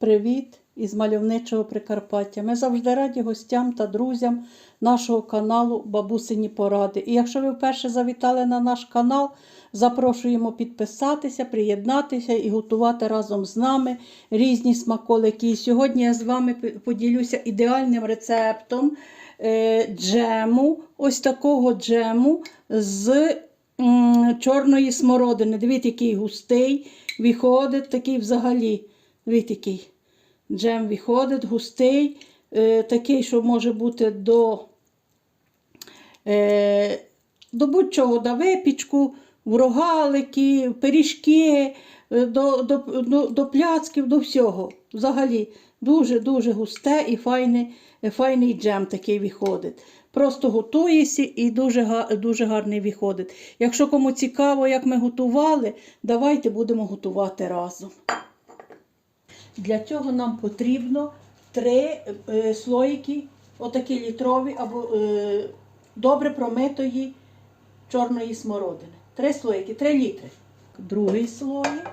Привіт із мальовничого Прикарпаття. Ми завжди раді гостям та друзям нашого каналу Бабусині Поради. І якщо ви вперше завітали на наш канал, запрошуємо підписатися, приєднатися і готувати разом з нами різні смаколики. І сьогодні я з вами поділюся ідеальним рецептом е, джему, ось такого джему з чорної смородини. Дивіться, який густий, виходить такий взагалі. Який джем виходить, густий, е, такий, що може бути до, е, до будь-чого, до випічку, в рогалики, в пиріжки, е, до, до, до, до пляцків, до всього. Взагалі дуже-дуже густе і файний, е, файний джем такий виходить. Просто готуєшся і дуже, дуже гарний виходить. Якщо кому цікаво, як ми готували, давайте будемо готувати разом. Для цього нам потрібно три е, слоїки, отакі літрові або е, добре промитої чорної смородини. Три слоїки, три літри. Другий слоїк.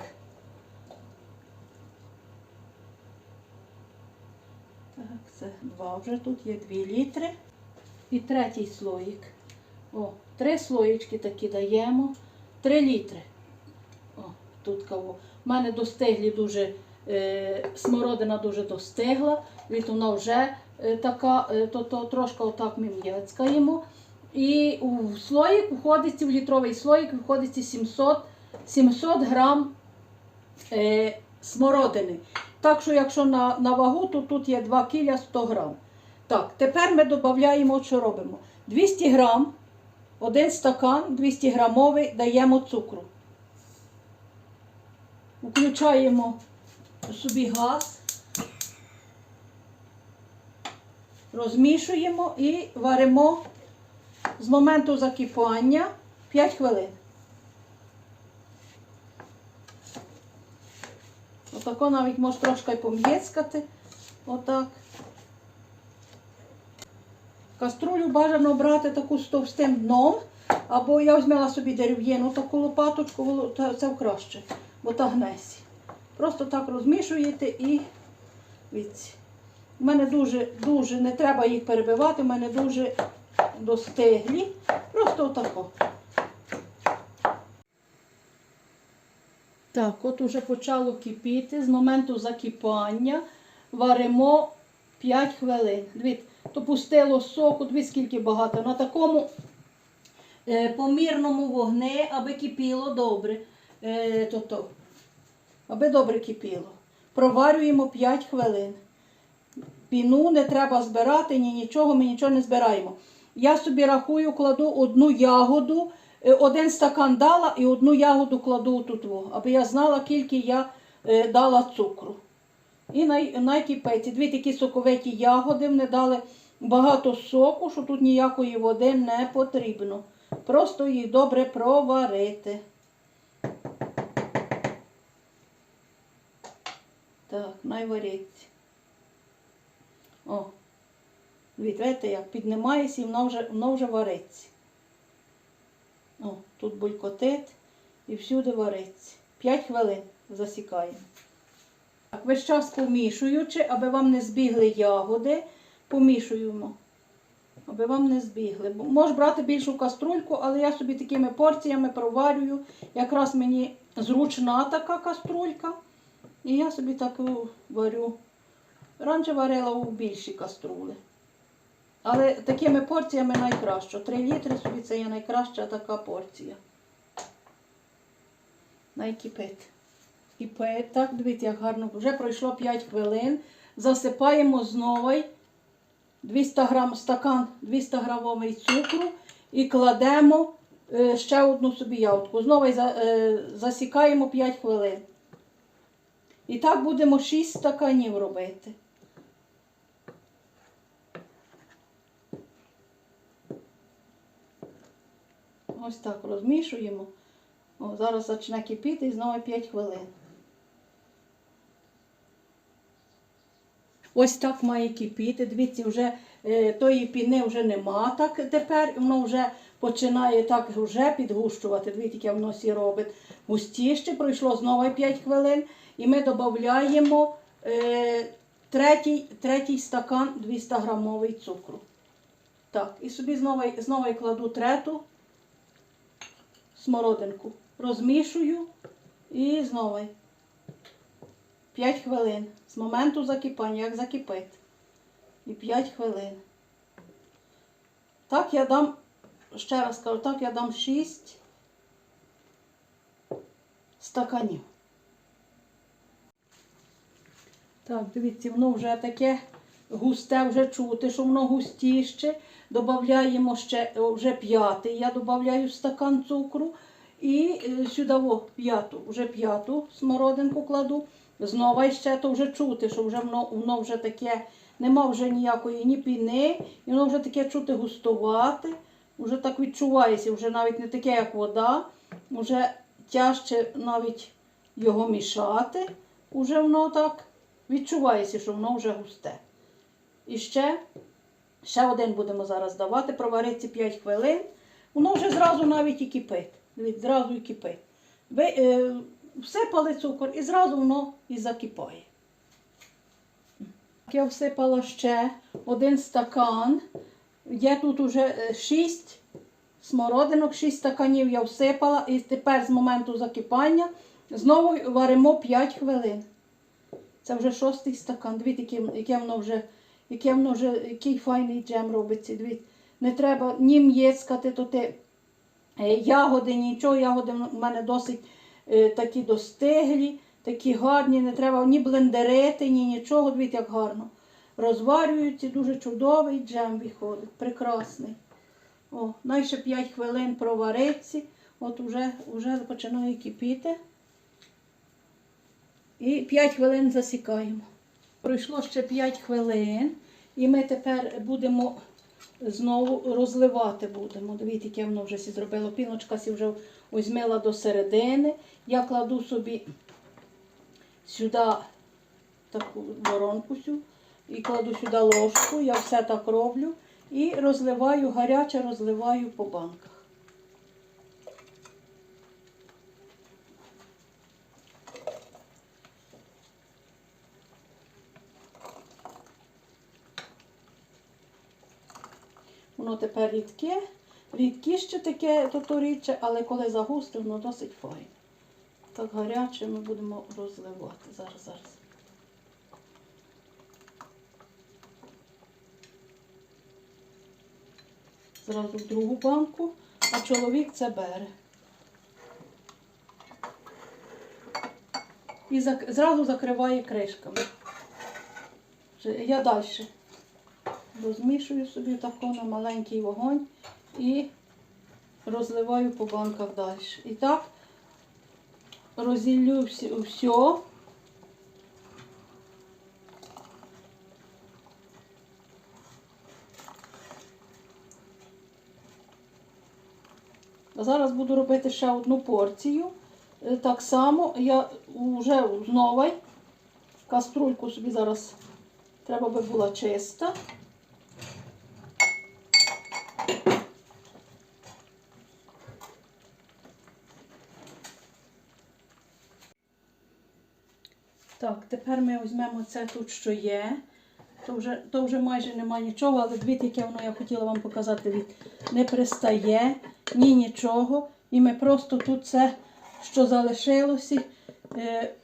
Так, це два вже тут є дві літри. І третій слоїк. О, три слоїчки такі даємо. Три літри. О, тут кого. У мене достиглі дуже е, смородина дуже достигла, від вона вже е, така, е, то, то трошки отак ми м'яцькаємо. І у слоїк входить, в літровий слоїк входить 700, 700 грам е, смородини. Так що, якщо на, на вагу, то тут є 2 кіля 100 грам. Так, тепер ми додаємо, що робимо. 200 грам, один стакан 200 грамовий даємо цукру. Включаємо собі газ, розмішуємо і варимо з моменту закипання 5 хвилин. Отако навіть може трошки пом'єцкати. Отак. Каструлю бажано брати таку з товстим дном, або я візьмела собі дерев'яну таку лопаточку, це краще, бо та гнесі. Просто так розмішуєте і. У мене дуже, дуже, не треба їх перебивати, у мене дуже достиглі. Просто отако. Так, от уже почало кипіти. З моменту закипання варимо 5 хвилин. Дивіться, то пустило соку, дивіться, скільки багато. На такому е, помірному вогні, аби кипіло добре. Е, то, то, аби добре кипіло. Проварюємо 5 хвилин. Піну не треба збирати, ні нічого, ми нічого не збираємо. Я собі рахую, кладу одну ягоду, е, один стакан дала і одну ягоду кладу тут, аби я знала, скільки я е, дала цукру. І най. Дві такі соковиті ягоди вони дали багато соку, що тут ніякої води не потрібно. Просто їх добре проварити. Так, найвариться. О, бачите, як піднімається і воно вже, воно вже вариться. О, тут булькотить і всюди вариться. 5 хвилин засікаємо. Так, весь час помішуючи, аби вам не збігли ягоди, помішуємо. Аби вам не збігли. Можеш брати більшу каструльку, але я собі такими порціями проварюю. Якраз мені зручна така каструлька. І я собі таку варю. Раніше варила у більші каструли. Але такими порціями найкраще. 3 літри собі це є найкраща така порція. Найкипить. Кипить. Так, дивіться, як гарно. Вже пройшло 5 хвилин. Засипаємо знову 200 грам, стакан 200 грамовий цукру і кладемо е, ще одну собі ягодку. Знову е, засікаємо 5 хвилин. І так будемо 6 стаканів робити. Ось так розмішуємо. О, зараз почне кипіти і знову 5 хвилин. Ось так має кипіти. Дивіться, вже е, тої піни вже нема так тепер. Воно вже починає так вже підгущувати. Дивіться, яке воно сі робить. Густіше пройшло знову 5 хвилин. І ми додаємо е, третій, третій стакан 200 грамовий цукру. Так, і собі знову, знову кладу трету смородинку. Розмішую і знову 5 хвилин з моменту закипання, як закипить. І 5 хвилин. Так я дам, ще раз кажу, так я дам 6 стаканів. Так, дивіться, воно вже таке густе, вже чути, що воно густіще. Додаємо ще вже п'ятий. Я додаю стакан цукру. І е, сюди о, п'яту, вже п'яту смородинку кладу. Знову ще то вже чути, що вже воно, воно вже таке, нема вже ніякої ні піни, і воно вже таке чути густувати. Вже так відчувається, вже навіть не таке, як вода. Вже тяжче навіть його мішати. Уже воно так відчувається, що воно вже густе. І ще, ще один будемо зараз давати, провариться 5 хвилин. Воно вже зразу навіть і кипить. Зразу і кипить. Ви е, всипали цукор і зразу воно і закипає. Я всипала ще один стакан. Є тут уже 6 смородинок, 6 стаканів я всипала. І тепер з моменту закипання знову варимо 5 хвилин. Це вже шостий стакан. Дивіться, яке, воно вже, яке воно вже, який файний джем робиться. Дивіться. Не треба ні м'єцкати, то ти е, ягоди, нічого. Ягоди в мене досить е, такі достиглі, такі гарні. Не треба ні блендерити, ні нічого. Дивіться, як гарно. Розварюються, дуже чудовий джем виходить. Прекрасний. О, найше 5 хвилин провариться. От уже, уже починає кипіти. І 5 хвилин засікаємо. Пройшло ще 5 хвилин. І ми тепер будемо знову розливати будемо. Дивіться, яке воно вже сі зробило. Піночка сі вже ось мила до середини. Я кладу собі сюди таку воронку сю, і кладу сюди ложку. Я все так роблю. І розливаю, гаряче розливаю по банках. Тепер рідке, рідкіще таке, то, то але коли загусте, воно досить файне. Так гаряче ми будемо розливати. Зараз, зараз. Зразу в другу банку, а чоловік це бере. І зразу закриває кришками. Я далі розмішую собі тако на маленький вогонь і розливаю по банках далі. І так розділю все. Зараз буду робити ще одну порцію. Е, Так само я вже знову каструльку собі зараз треба би була чиста. Так, тепер ми візьмемо це тут, що є. То вже, то вже майже немає нічого, але дивіться, яке воно я хотіла вам показати, не пристає, ні нічого. І ми просто тут це, що залишилося, е,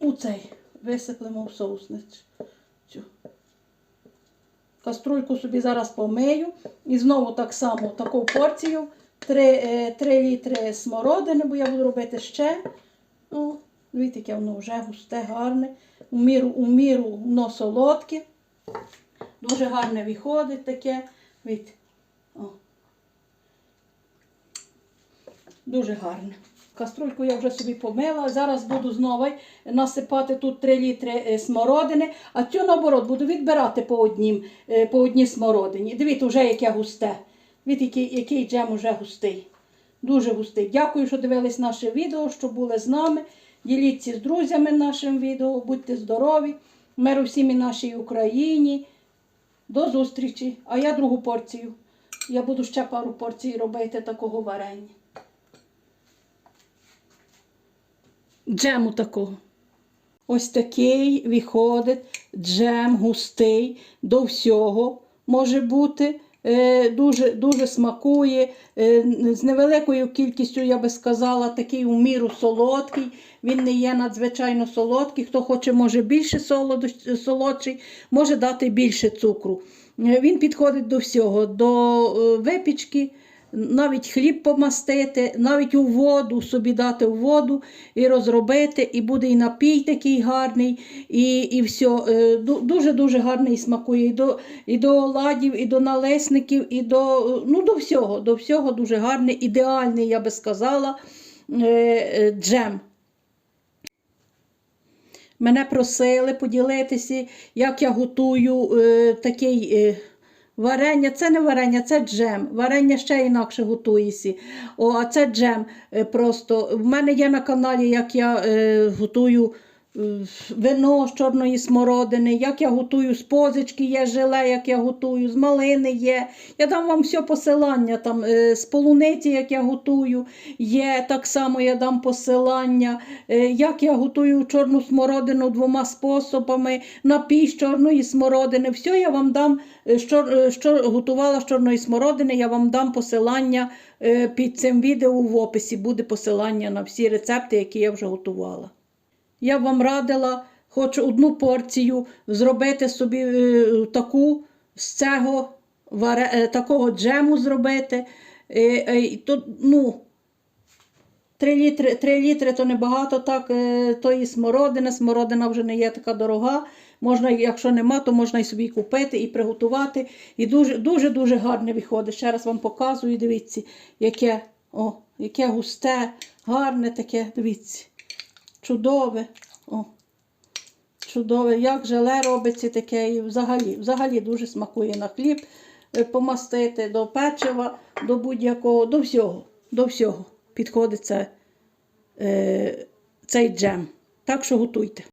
у цей висиплемо в соусницю. Каструльку собі зараз помию. І знову так само таку порцію. 3, 3 літри смородини, бо я буду робити ще. О, дивіться, яке воно вже густе, гарне. У міру, у міру воно солодке. Дуже гарне виходить таке. Від. О. Дуже гарне. Каструльку я вже собі помила. Зараз буду знову насипати тут 3 літри е, смородини, а цю наоборот буду відбирати по, однім, е, по одній смородині. Дивіться, вже яке густе. Дивіться, який, який джем уже густий. Дуже густий. Дякую, що дивились наше відео, що були з нами. Діліться з друзями нашим відео, будьте здорові, миру всім і нашій Україні. До зустрічі. А я другу порцію. Я буду ще пару порцій робити такого варення. Джему такого. Ось такий виходить джем густий до всього може бути. Е, Дуже, дуже смакує. Е, З невеликою кількістю, я би сказала, такий у міру солодкий. Він не є надзвичайно солодкий. Хто хоче, може більше солодший, може дати більше цукру. Е, Він підходить до всього, до випічки, навіть хліб помастити, навіть у воду собі дати в воду і розробити, і буде і напій такий гарний, і, і все. Дуже-дуже гарний смакує. І до, і до оладів, і до налесників, і до, ну, до всього. До всього дуже гарний, ідеальний, я би сказала, е, е, джем. Мене просили поділитися, як я готую е, такий варення. Це не варення, це джем. Варення ще інакше готується. О, а це джем. е, просто. В мене є на каналі, як я е, готую вино з чорної смородини, як я готую з позички, є желе, як я готую, з малини є. Я дам вам все посилання, там, е, з полуниці, як я готую, є так само я дам посилання, е, як я готую чорну смородину двома способами, напій з чорної смородини. Все я вам дам, е, що, е, що готувала з чорної смородини, я вам дам посилання е, під цим відео в описі. Буде посилання на всі рецепти, які я вже готувала. Я вам радила хоч одну порцію зробити собі е, таку з цього е, такого джему зробити. Е, і то, ну, 3 літри, 3 літри то небагато так, е, тої смородини. Смородина вже не є така дорога. Можна, якщо нема, то можна і собі купити і приготувати. І дуже дуже дуже гарне виходить. Ще раз вам показую, дивіться, яке, о, яке густе, гарне таке, дивіться. Чудове. О, чудове. Як желе робиться таке. І взагалі, взагалі дуже смакує на хліб е, помастити, до печива, до будь-якого, до всього. До всього підходить це, е, цей джем. Так що готуйте.